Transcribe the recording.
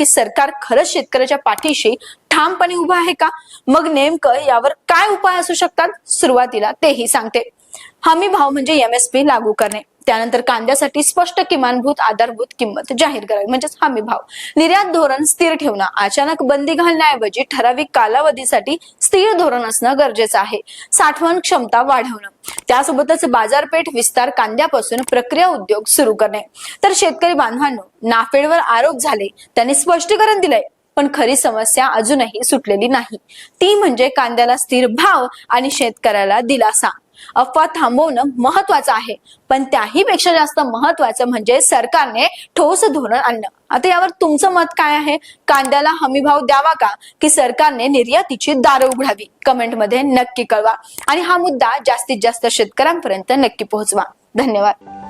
की सरकार खरंच शेतकऱ्याच्या पाठीशी ठामपणे उभं आहे का? मग नेमकं यावर काय उपाय असू शकतात? सुरुवातीला तेही सांगते. हमी भाव म्हणजे एमएसपी लागू करणे. त्यानंतर कांद्यासाठी स्पष्ट किमानभूत आधारभूत किंमत जाहीर करावी. म्हणजेच हमी भाव. निर्यात धोरण स्थिर ठेवणं अचानक बंदी घालण्याऐवजी ठराविक कालावधीसाठी स्थिर धोरण असणं गरजेचं आहे. साठवण क्षमता वाढवणं. त्यासोबतच बाजारपेठ विस्तार कांद्यापासून प्रक्रिया उद्योग सुरू करणे. तर शेतकरी बांधवांनो नाफेडवर आरोप झाले. त्यांनी स्पष्टीकरण दिलंय. पण खरी समस्या अजूनही सुटलेली नाही. ती म्हणजे कांद्याला स्थिर भाव आणि शेतकऱ्याला दिलासा. अफवा थांबवणं महत्वाचं आहे. पण त्याही पेक्षा जास्त महत्वाचं म्हणजे सरकारने ठोस धोरण आणणं. आता यावर तुमचं मत काय आहे? कांद्याला हमीभाव द्यावा का? की सरकारने निर्यातीची दारं उघडावी? कमेंटमध्ये नक्की कळवा. आणि हा मुद्दा जास्तीत जास्त शेतकऱ्यांपर्यंत नक्की पोहोचवा. धन्यवाद.